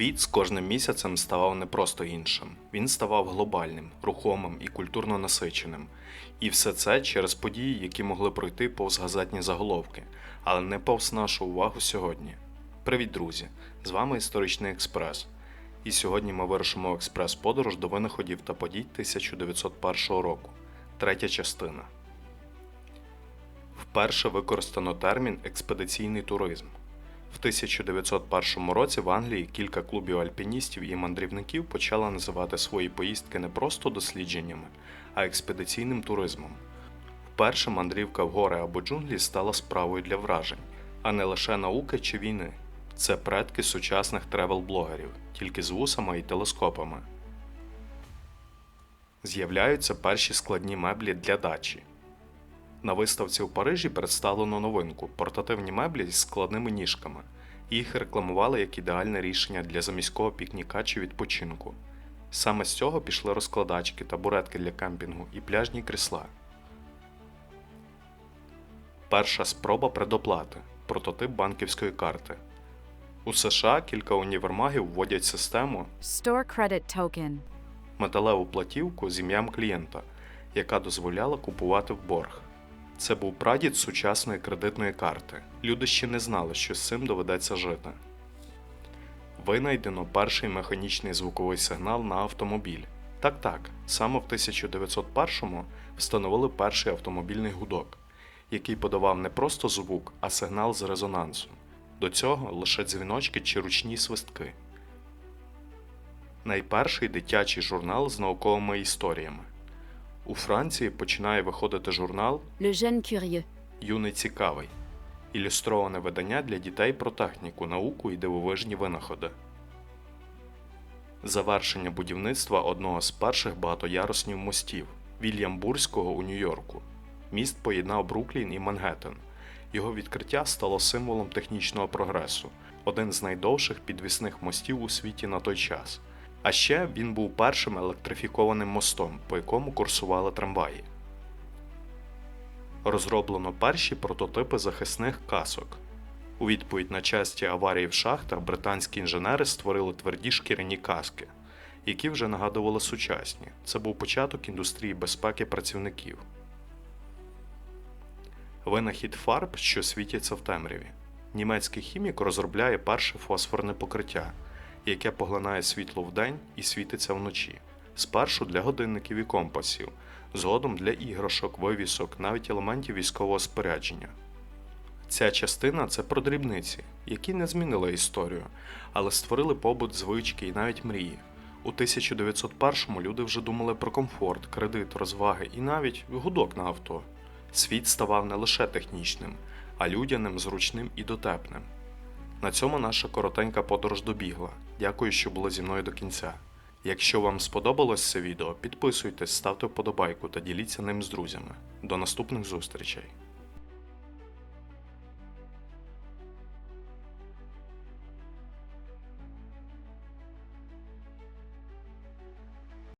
Світ з кожним місяцем ставав не просто іншим. Він ставав глобальним, рухомим і культурно насиченим. І все це через події, які могли пройти повз газетні заголовки, але не повз нашу увагу сьогодні. Привіт, друзі! З вами Історичний Експрес. І сьогодні ми вирушимо експрес-подорож до винаходів та подій 1901 року, третя частина. Вперше використано термін експедиційний туризм. В 1901 році в Англії кілька клубів альпіністів і мандрівників почали називати свої поїздки не просто дослідженнями, а експедиційним туризмом. Вперше мандрівка в гори або джунглі стала справою для вражень, а не лише науки чи війни. Це предки сучасних тревел-блогерів, тільки з вусами і телескопами. З'являються перші складні меблі для дачі. На виставці у Парижі представлено новинку портативні меблі з складними ніжками. Їх рекламували як ідеальне рішення для заміського пікніка чи відпочинку. Саме з цього пішли розкладачки, табуретки для кемпінгу і пляжні крісла. Перша спроба предоплати прототип банківської карти. У США кілька універмагів вводять систему Store credit token. металеву платівку з ім'ям клієнта, яка дозволяла купувати в борг. Це був прадід сучасної кредитної карти. Люди ще не знали, що з цим доведеться жити. Винайдено перший механічний звуковий сигнал на автомобіль. Так так, саме в 1901-му встановили перший автомобільний гудок, який подавав не просто звук, а сигнал з резонансом. До цього лише дзвіночки чи ручні свистки. Найперший дитячий журнал з науковими історіями. У Франції починає виходити журнал Le jeune curieux. Юний цікавий ілюстроване видання для дітей про техніку, науку і дивовижні винаходи. Завершення будівництва одного з перших багатояруснів мостів Вільямбурзького у Нью-Йорку. Міст поєднав Бруклін і Мангеттен. Його відкриття стало символом технічного прогресу, один з найдовших підвісних мостів у світі на той час. А ще він був першим електрифікованим мостом, по якому курсували трамваї. Розроблено перші прототипи захисних касок. У відповідь на часті аварії в шахтах британські інженери створили тверді шкіряні каски, які вже нагадували сучасні. Це був початок індустрії безпеки працівників. Винахід фарб, що світяться в темряві. Німецький хімік розробляє перше фосфорне покриття, яке поглинає світло вдень і світиться вночі. Спершу для годинників і компасів, згодом для іграшок, вивісок, навіть елементів військового спорядження. Ця частина це про дрібниці, які не змінили історію, але створили побут, звички і навіть мрії. У 1901-му люди вже думали про комфорт, кредит, розваги і навіть гудок на авто. Світ ставав не лише технічним, а людяним, зручним і дотепним. На цьому наша коротенька подорож добігла. Дякую, що були зі мною до кінця. Якщо вам сподобалось це відео, підписуйтесь, ставте вподобайку та діліться ним з друзями. До наступних зустрічей!